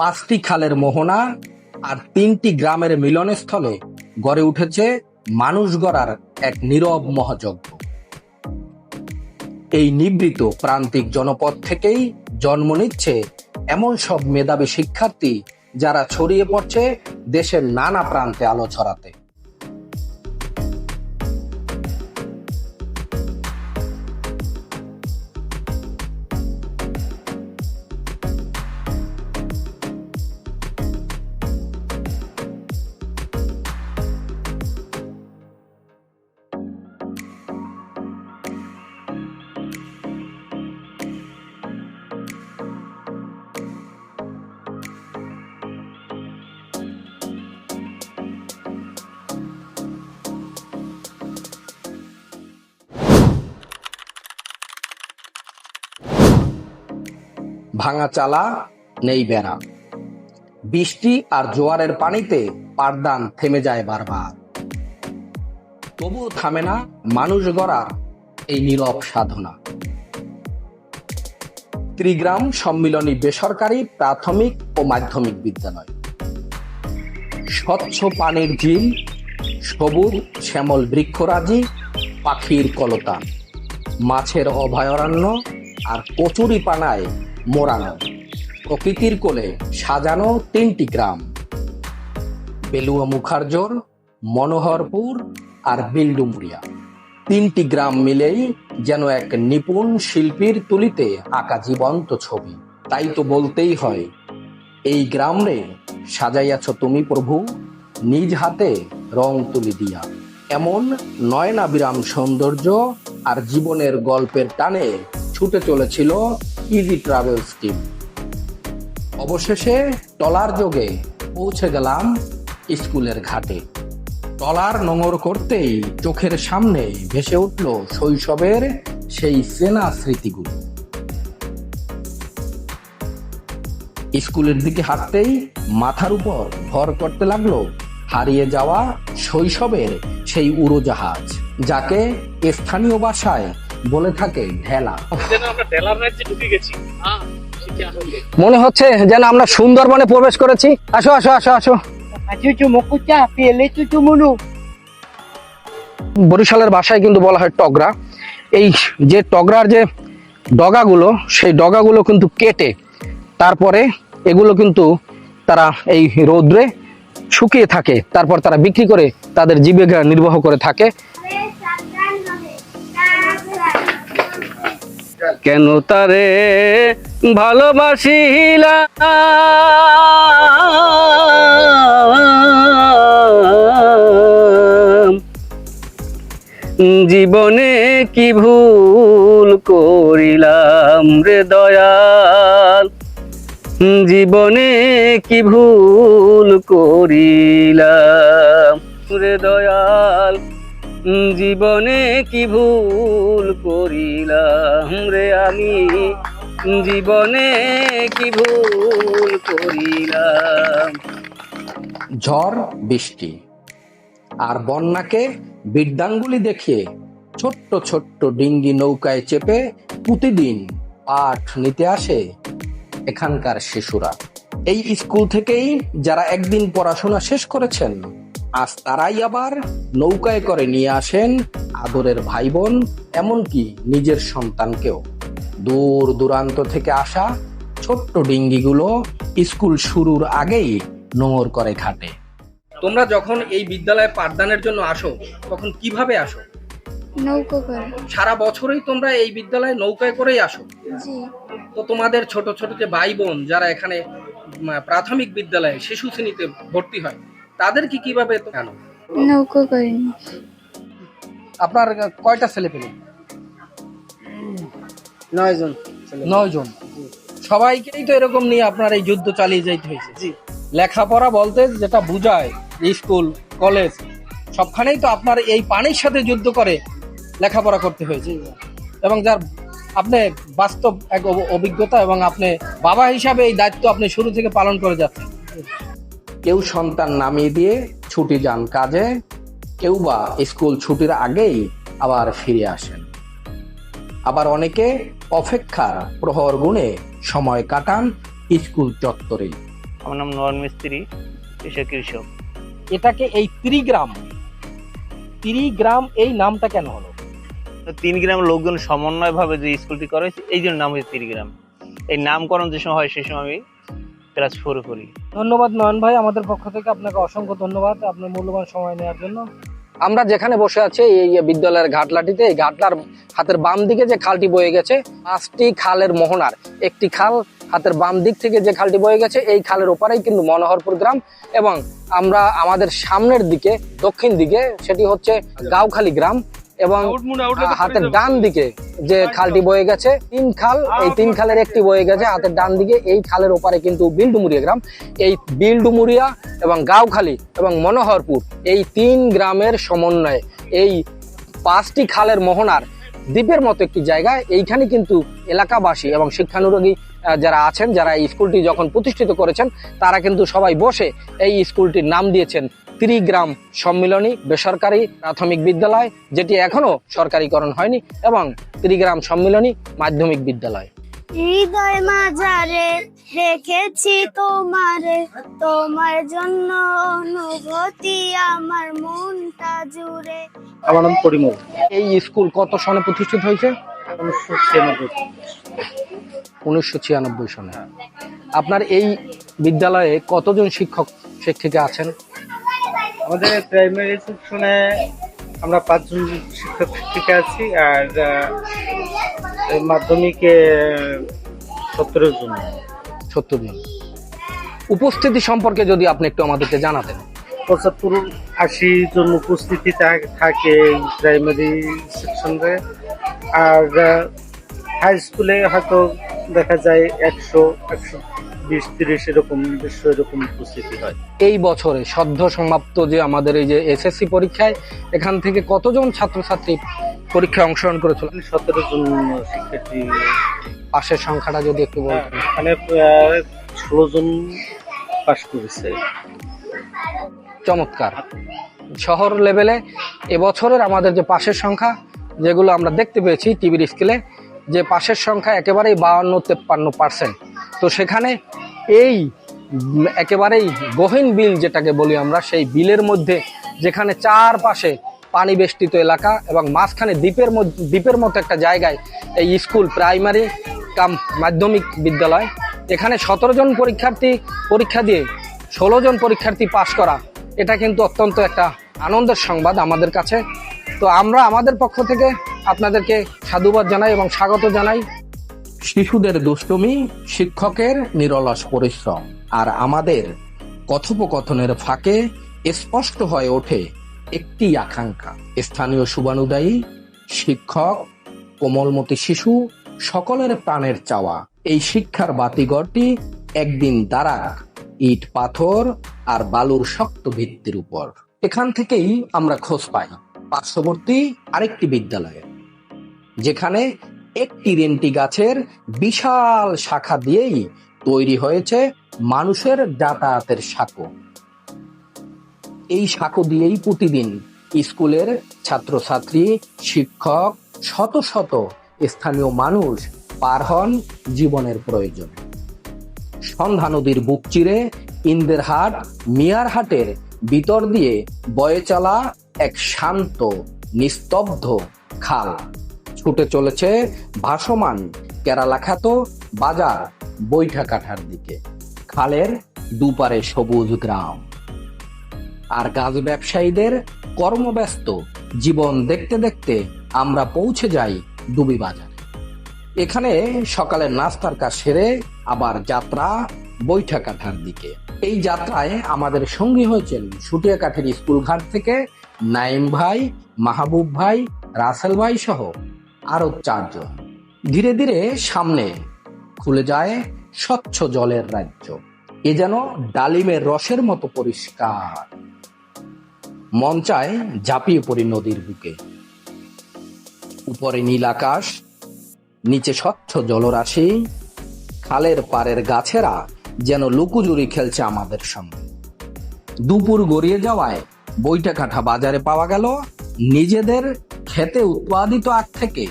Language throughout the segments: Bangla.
পাঁচটি খালের মোহনা আর তিনটি গ্রামের মিলনস্থলে গড়ে উঠেছে মানুষ গড়ার এক নীরব মহাযজ্ঞ। এই নিবৃত প্রান্তিক জনপদ থেকেই জন্ম নিচ্ছে এমন সব মেধাবী শিক্ষার্থী যারা ছড়িয়ে পড়ছে দেশের নানা প্রান্তে আলো ছড়াতে। ভাঙা চালা নেই বেড়া। বৃষ্টি আর জোয়ারের পানিতে পারদান থেমে যায় বারবার। তবুও থামে না মানুষ গড়ার এই নীরব সাধনা। ত্রিগ্রাম সম্মিলনী বেসরকারি প্রাথমিক ও মাধ্যমিক বিদ্যালয়। স্বচ্ছ পানির ঝিল, সবুজ শ্যামল বৃক্ষরাজি, পাখির কলতান মাছের অভয়ারণ্য আর কচুরি পানায় মোড়ানো। প্রকৃতির কোলে সাজানো তিনটি গ্রাম। বেলুয়া মুখার্জর, মনোহরপুর আর বিল্ডুমুরিয়া তিনটি গ্রাম মিলেই যেন এক নিপুণ শিল্পীর তুলিতে আঁকা জীবন্ত ছবি। তাই তো বলতেই হয়, এই গ্রাম রে সাজাইয়াছ তুমি প্রভু, নিজ হাতে রং তুলি দিয়া। এমন নয়নাবিরাম সৌন্দর্য আর জীবনের গল্পের টানে ছুটে চলেছিল ইজি ট্রাভেলস টিম অবশেষে টলার যোগে পৌঁছে গেলাম স্কুলের ঘাটে। টলার নোঙর করতেই চোখের সামনে ভেসে উঠল শৈশবের সেই চেনা স্মৃতিগুলো। স্কুলের দিকে হাঁটতেই মাথার উপর ভর করতে লাগল হারিয়ে যাওয়া শৈশবের সেই উড়োজাহাজ, যাকে স্থানীয় ভাষায় বলে থাকে ঢেলা। হ্যাঁ মনে হচ্ছে যেন আমরা সুন্দরবনে প্রবেশ করেছি। আসো আসো আসো আসো. বরিশালের ভাষায় কিন্তু বলা হয় টগরা। এই যে টগরার যে ডগাগুলো সেই ডগাগুলো কিন্তু কেটে তারপরে এগুলো কিন্তু তারা এই রৌদ্রে শুকিয়ে থাকে। তারপর তারা বিক্রি করে তাদের জীবিকা নির্বাহ করে থাকে। কেন তারে ভালোবাসিলা? জীবনে কি ভুল করিলাম রে দয়াল? জীবনে কি ভুল করিলাম রে দয়াল? জীবনে কি ভুল করিলাম রে আমি? জীবনে কি ভুল করিলাম? ঝড়, বৃষ্টি আর বন্যাকে বিদ্যাঙ্গুলি দেখিয়ে ছোট্ট ছোট্ট ডিঙ্গি নৌকায় চেপে প্রতিদিন পাঠ নিতে আসে এখানকার শিশুরা। এই স্কুল থেকেই যারা একদিন পড়াশোনা শেষ করেছেন আজ তারাই আবার নৌকায় করে নিয়ে আসেন আদরের ভাই বোন এমনকি নিজের সন্তানকেও। দূর দূরান্ত থেকে আসা ছোট্ট ডিঙ্গিগুলো স্কুল শুরুর আগেই নোংর করে ঘাটে তোমরা যখন এই বিদ্যালয়ে পাঠদানের জন্য আসো তখন কীভাবে আসো? নৌকো করে। সারা বছরই তোমরা এই বিদ্যালয়ে নৌকায় করেই আসো? জি। তো তোমাদের ছোট ছোট যে ভাই বোন যারা এখানে প্রাথমিক বিদ্যালয়ে শিশু শ্রেণীতে ভর্তি হয় তাদের কি কীভাবে কেন? নৌকো করিনি আপনার কয়টা ছেলে পেলে? নয় জন নয় জন। সবাইকেই তো এরকম নিয়ে আপনার এই যুদ্ধ চালিয়ে যাইতে হয়েছে। জি। লেখাপড়া বলতে যেটা বুঝায় স্কুল কলেজ সবখানেই তো আপনার এই পানির সাথে যুদ্ধ করে লেখাপড়া করতে হয়েছে। এবং যার আপনি বাস্তব এক অভ- অভিজ্ঞতা এবং আপনি বাবা হিসাবে এই দায়িত্ব আপনি শুরু থেকে পালন করে যাচ্ছেন। কেউ সন্তান নামিয়ে দিয়ে ছুটি যান কাজে কেউ বা স্কুল ছুটির আগেই আবার ফিরে আসেন। আবার অনেকে অপেক্ষার প্রহর গুণে সময় কাটান স্কুল চত্বরেই আমার নাম নয়ন মিস্ত্রি পেশা কৃষক। এটাকে এই ত্রিগ্রাম ত্রিগ্রাম এই নামটা কেন হলো? তিন গ্রাম লোকজন সমন্বয় ভাবে যে স্কুলটি করা হয়েছে এই জন্য নাম হয়েছে তিন গ্রাম এই নামকরণ যে সময় হয় সে সময় আমি ক্লাস ফোরে করি। ধন্যবাদ নয়ন ভাই আমাদের পক্ষ থেকে আপনাকে অসংখ্য ধন্যবাদ আপনার মূল্যবান সময় নেওয়ার জন্য। আমরা যেখানে বসে আছি এই বিদ্যালয়ের ঘাটলাটিতে এই ঘাটলার হাতের বাম দিকে যে খালটি বয়ে গেছে পাঁচটি খালের মোহনার। একটি খাল হাতের বাম দিক থেকে যে খালটি বয়ে গেছে এই খালের ওপারেই কিন্তু মনোহরপুর গ্রাম এবং আমরা আমাদের সামনের দিকে দক্ষিণ দিকে সেটি হচ্ছে গাউখালী গ্রাম। এবং হাতের ডান দিকে যে খালটি বয়ে গেছে তিন খাল এই তিন খালের একটি বয়ে গেছে হাতের ডান দিকে এই খালের ওপারে কিন্তু বিলডুমুরিয়া গ্রাম। এই বিলডুমুরিয়া এবং গাউখালী এবং মনোহরপুর এই তিন গ্রামের সমন্বয়ে এই পাঁচটি খালের মোহনার দ্বীপের মতো একটি জায়গা। এইখানে কিন্তু এলাকাবাসী এবং শিক্ষানুরাগী যারা আছেন যারা এই স্কুলটি যখন প্রতিষ্ঠিত করেছেন তারা কিন্তু সবাই বসে এই স্কুলটির নাম দিয়েছেন। ত্রিগ্রাম সম্মিলনী বেসরকারি প্রাথমিক বিদ্যালয় যেটি এখনও সরকারিকরণ হয়নি এবং ত্রিগ্রাম সম্মিলনী মাধ্যমিক বিদ্যালয়। হৃদয় মাঝারে রেখেছি তোমারে তোমার জন্য অনুভূতি আমার মনটা জুড়ে। আমার নাম পরিমল। এই স্কুল কত সনে প্রতিষ্ঠিত হয়েছে? উনিশশো ছিয়ানব্বই। সনে। আপনার এই বিদ্যালয়ে কতজন শিক্ষক শিক্ষিকা আছেন? আমাদের প্রাইমারি সেকশনে আমরা পাঁচজন শিক্ষক শিক্ষিকা আছি আর মাধ্যমিকে সতেরো জন। সত্তর জন। উপস্থিতি সম্পর্কে যদি আপনি একটু আমাদেরকে জানাতেন। পঁচাত্তর আশি জন উপস্থিতি থাকে প্রাইমারি সেকশনে আর হাই স্কুলে হয়তো দেখা যায় একশো একশো বিশ তিরিশ এরকম দেড়শো এরকম উপস্থিতি হয়। এই বছরে সদ্য সমাপ্ত যে আমাদের এই যে এসএসসি পরীক্ষায় এখান থেকে কতজন ছাত্রছাত্রী পরীক্ষায় অংশগ্রহণ করেছিল? সতেরো জন শিক্ষার্থী। পাশের সংখ্যাটা যদি একটু বলতেন। মানে প্রায় ষোলো জন পাশ করেছে। চমৎকার। শহর লেভেলে এবছরের আমাদের যে পাশের সংখ্যা যেগুলো আমরা দেখতে পেয়েছি টিভির স্কেলে যে পাশের সংখ্যা একেবারেই বাউন্ন, তেপ্পান্ন পার্সেন্ট তো সেখানে এই একেবারেই গহীন বিল যেটাকে বলি আমরা, সেই বিলের মধ্যে যেখানে চারপাশে পানি বেষ্টিত এলাকা এবং মাঝখানে দ্বীপের দ্বীপের মতো একটা জায়গায় এই স্কুল, প্রাইমারি, কাম, মাধ্যমিক বিদ্যালয়, এখানে সতেরো জন পরীক্ষার্থী, পরীক্ষা দিয়ে ষোলো জন পরীক্ষার্থী পাশ করা, এটা কিন্তু অত্যন্ত একটা আনন্দের সংবাদ আমাদের কাছে। তো আমরা আমাদের পক্ষ থেকে আপনাদেরকে সাধুবাদ জানাই এবং স্বাগত জানাই। শিশুদের দুষ্টুমি, শিক্ষকের নিরলস পরিশ্রম আর আমাদের কথোপকথনের ফাঁকে স্পষ্ট হয়ে ওঠে একটি আকাঙ্ক্ষা। স্থানীয় শুভানুদায়ী, শিক্ষক, কোমলমতি শিশু, সকলের প্রাণের চাওয়া। এই শিক্ষার বাতিঘরটি একদিন দাঁড়াক ইট পাথর আর বালুর শক্ত ভিত্তির উপর। এখান থেকেই আমরা খোঁজ পাই। পার্শ্ববর্তী আরেকটি বিদ্যালয়ে। যেখানে একটি রেন্টি গাছের বিশাল শাখা দিয়েই তৈরি হয়েছে মানুষের যাতায়াতের সাঁকো। এই সাঁকো দিয়েই প্রতিদিন স্কুলের ছাত্রছাত্রী, শিক্ষক, শত শত স্থানীয় মানুষ পার হন জীবনের প্রয়োজন। সন্ধ্যা নদীর বুক চিরে ইন্দেরহাট, মিয়ারহাটের ভিতর দিয়ে বয়ে চলা এক শান্ত, নিস্তব্ধ খাল। ছুটে চলেছে ভাসমান কেরালা খ্যাত বাজার বৈঠা কাঠার দিকে। খালের দুপারে সবুজ গ্রাম। আর গাছ ব্যবসায়ীদের কর্মব্যস্ত জীবন দেখতে দেখতে আমরা পৌঁছে যাই ডুবি বাজারে। এখানে সকালের নাস্তার কাজ সেরে আবার যাত্রা বৈঠা কাঠার দিকে। এই যাত্রায় আমাদের সঙ্গী হয়েছেন সুটিয়াকাঠির স্কুল ঘাট থেকে নাইম ভাই, মাহবুব ভাই, রাসেল ভাই সহ আরও চারজন। ধীরে ধীরে সামনে খুলে যায় স্বচ্ছ জলের রাজ্য। এ যেন ডালিমের রসের মতো পরিষ্কার। মন চায় ঝাঁপিয়ে পড়ি নদীর বুকে। উপরে নীল আকাশ, নিচে স্বচ্ছ জলরাশি, খালের পাড়ের গাছেরা যেন লুকুচুরি খেলছে আমাদের সঙ্গে। দুপুর গড়িয়ে যাওয়ায় বইটা কাঠা বাজারে পাওয়া গেল। নিজেদের খেতে উৎপাদিত আখ থেকে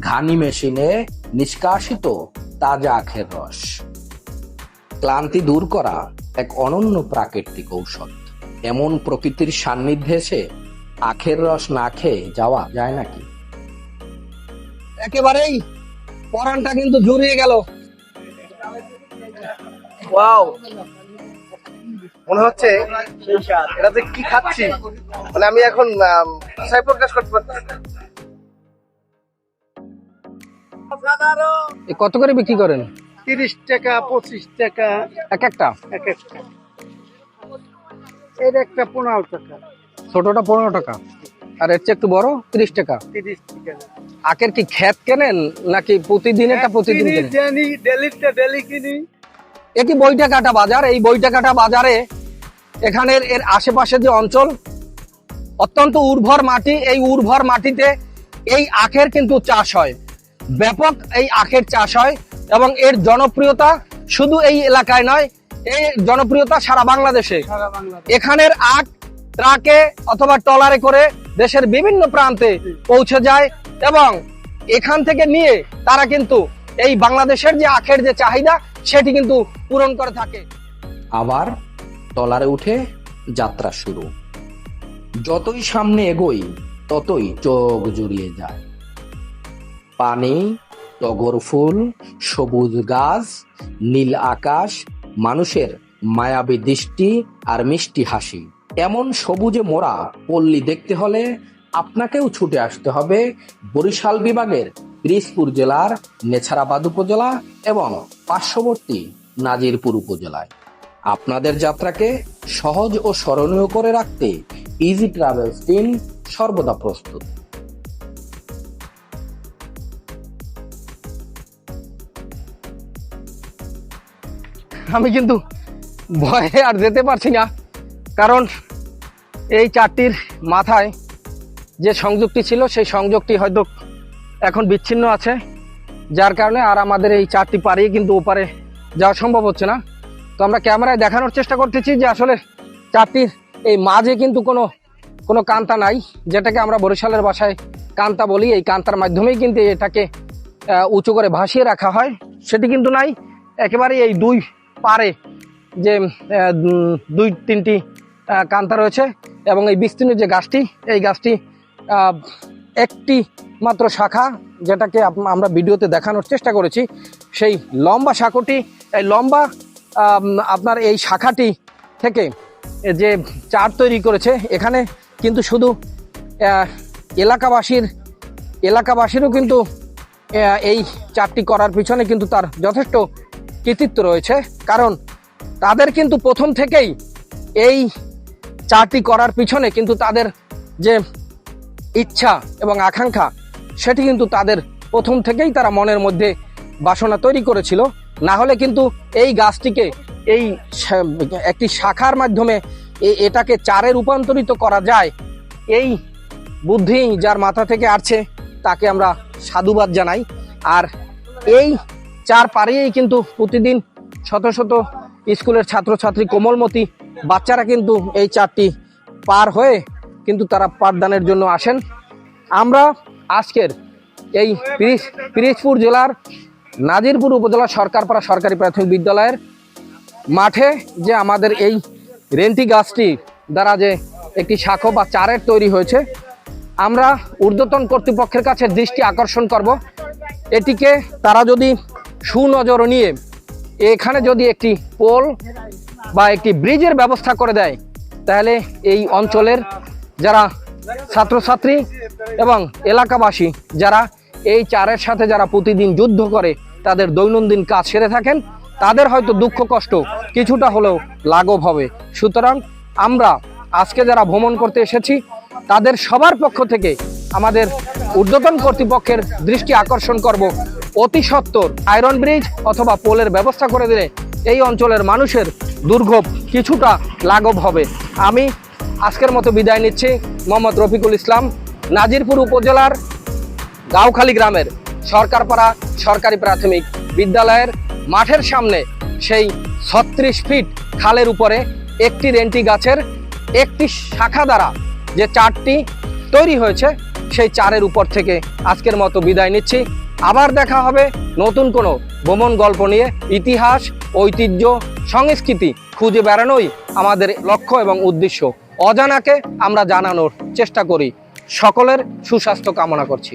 ঘানি মেশিনে নিষ্কাশিত তাজা আখের রস। ক্লান্তি দূর করা এক অনন্য প্রাকৃতিক ঔষধ। এমন প্রকৃতির সান্নিধ্যে এসে আখের রস না খেয়ে যাওয়া যায় নাকি? একেবারেই পরানটা কিন্তু জড়িয়ে গেল। ওয়াও! মনে হচ্ছে এটা যে কি খাচ্ছি? মানে আমি এখন আম, প্রকাশ করতে পারছি কত করে বিক্রি করেন? তিরিশ টাকা পঁচিশ টাকা। এক একটা? এক একটা। এর একটা পনেরো টাকা। ছোটটা পনেরো টাকা। আর এর চেয়ে একটু বড় তিরিশ টাকা। তিরিশ টাকা। আখের কি খেত কেনেন নাকি প্রতিদিন কিনি, কেনেন? জানি ডেলিটা ডেলি কিনি। এ কি বইটাকাটা বাজার? এই বইটাকাটা বাজারে এখানের এর আশেপাশে যে অঞ্চল অত্যন্ত উর্বর মাটি এই উর্বর মাটিতে এই আখের কিন্তু চাষ হয়। ব্যাপক এই আখের চাষ হয় এবং এর জনপ্রিয়তা শুধু এই এলাকায় নয় এই জনপ্রিয়তা সারা বাংলাদেশে। এখানের আখ ট্রাকে অথবা ট্রলারে করে দেশের বিভিন্ন প্রান্তে পৌঁছে যায় এবং এখান থেকে নিয়ে তারা কিন্তু এই বাংলাদেশের যে আখের যে চাহিদা সেটি কিন্তু পূরণ করে থাকে। আবার টলারে উঠে যাত্রা শুরু। যতই সামনে এগোই, ততই চোখ জুড়িয়ে যায়। পানি, টগর ফুল, সবুজ গাছ, নীল আকাশ, মানুষের মায়াবী দৃষ্টি আর মিষ্টি হাসি। এমন সবুজে মোড়া পল্লী দেখতে হলে আপনাকেও ছুটে আসতে হবে বরিশাল বিভাগের পিরিজপুর জেলার নেছারাবাদ উপজেলা এবং পার্শ্ববর্তী নাজিরপুর উপজেলায়। আপনাদের যাত্রাকে সহজ ও স্মরণীয় করে রাখতে ইজি ট্রাভেলস টিম সর্বদা প্রস্তুত। আমি কিন্তু ভয়ে আর যেতে পারছি না, কারণ এই চারটির মাথায় যে সংযোগটি ছিল, সেই সংযোগটি হয়তো এখন বিচ্ছিন্ন আছে, যার কারণে আর আমাদের এই চারটি পাড়িয়ে কিন্তু ওপারে যাওয়া সম্ভব হচ্ছে না। তো আমরা ক্যামেরায় দেখানোর চেষ্টা করতেছি যে আসলে চারটির এই মাঝে কিন্তু কোনো কোনো কান্তা নাই। যেটাকে আমরা বরিশালের ভাষায় কান্তা বলি। এই কান্তার মাধ্যমেই কিন্তু এটাকে উঁচু করে ভাসিয়ে রাখা হয়। সেটি কিন্তু নাই। একেবারে এই দুই পারে যে দুই, তিনটি কান্তা রয়েছে এবং এই বিস্তীর্ণ যে গাছটি, এই গাছটি একটি মাত্র শাখা যেটাকে আমরা ভিডিওতে দেখানোর চেষ্টা করেছি। সেই লম্বা শাখাটি, এই লম্বা আপনার এই শাখাটি থেকে যে চার তৈরি করেছে, এখানে কিন্তু শুধু এলাকাবাসীর, এলাকাবাসীরও কিন্তু এই চারটি করার পিছনে কিন্তু তার যথেষ্ট কৃতিত্ব রয়েছে। কারণ তাদের কিন্তু প্রথম থেকেই এই চারটি করার পিছনে কিন্তু তাদের যে ইচ্ছা এবং আকাঙ্ক্ষা, সেটি কিন্তু তাদের প্রথম থেকেই তারা মনের মধ্যে বাসনা তৈরি করেছিল। না হলে কিন্তু এই গাছটিকে এই একটি শাখার মাধ্যমে এটাকে চারে রূপান্তরিত করা যায়। এই বুদ্ধি যার মাথা থেকে আসছে, তাকে আমরা সাধুবাদ জানাই। আর এই চার পাড়িয়েই কিন্তু প্রতিদিন শত শত স্কুলের ছাত্রছাত্রী কোমলমতি বাচ্চারা কিন্তু এই চারটি পার হয়ে কিন্তু তারা পাঠদানের জন্য আসেন। আমরা আজকের এই পিরিজ পিরিজপুর জেলার নাজিরপুর উপজেলা সরকারপাড়া সরকারি প্রাথমিক বিদ্যালয়ের মাঠে যে আমাদের এই রেন্টি গাছটি দ্বারা যে একটি শাখো বা চারের তৈরি হয়েছে, আমরা ঊর্ধ্বতন কর্তৃপক্ষের কাছে দৃষ্টি আকর্ষণ করব। এটিকে তারা যদি সুনজর নিয়ে এখানে যদি একটি পোল বা একটি ব্রিজের ব্যবস্থা করে দেয়, তাহলে এই অঞ্চলের যারা ছাত্রছাত্রী এবং এলাকাবাসী, যারা এই চারের সাথে যারা প্রতিদিন যুদ্ধ করে, তাদের দৈনন্দিন কাজ সেরে থাকেন। তাদের হয়তো দুঃখ, কষ্ট কিছুটা হলেও লাঘব হবে। সুতরাং আমরা আজকে যারা ভ্রমণ করতে এসেছি, তাদের সবার পক্ষ থেকে আমাদের ঊর্ধ্বতন কর্তৃপক্ষের দৃষ্টি আকর্ষণ করব। অতি সত্বর আয়রন ব্রিজ অথবা পোলের ব্যবস্থা করে দিলে এই অঞ্চলের মানুষের দুর্ভোগ কিছুটা লাঘব হবে। আমি আজকের মতো বিদায় নিচ্ছি। মোহাম্মদ রফিকুল ইসলাম, নাজিরপুর উপজেলার গাউখালী গ্রামের সরকারপাড়া সরকারি প্রাথমিক বিদ্যালয়ের মাঠের সামনে সেই ছত্রিশ ফিট খালের উপরে একটি রেন্টি গাছের একটি শাখা দ্বারা যে চারটি তৈরি হয়েছে, সেই চারের উপর থেকে আজকের মতো বিদায় নিচ্ছি। আবার দেখা হবে নতুন কোনো ভ্রমণ গল্প নিয়ে। ইতিহাস, ঐতিহ্য, সংস্কৃতি খুঁজে বেড়ানোই আমাদের লক্ষ্য এবং উদ্দেশ্য। অজানাকে আমরা জানানোর চেষ্টা করি। সকলের সুস্বাস্থ্য কামনা করছি।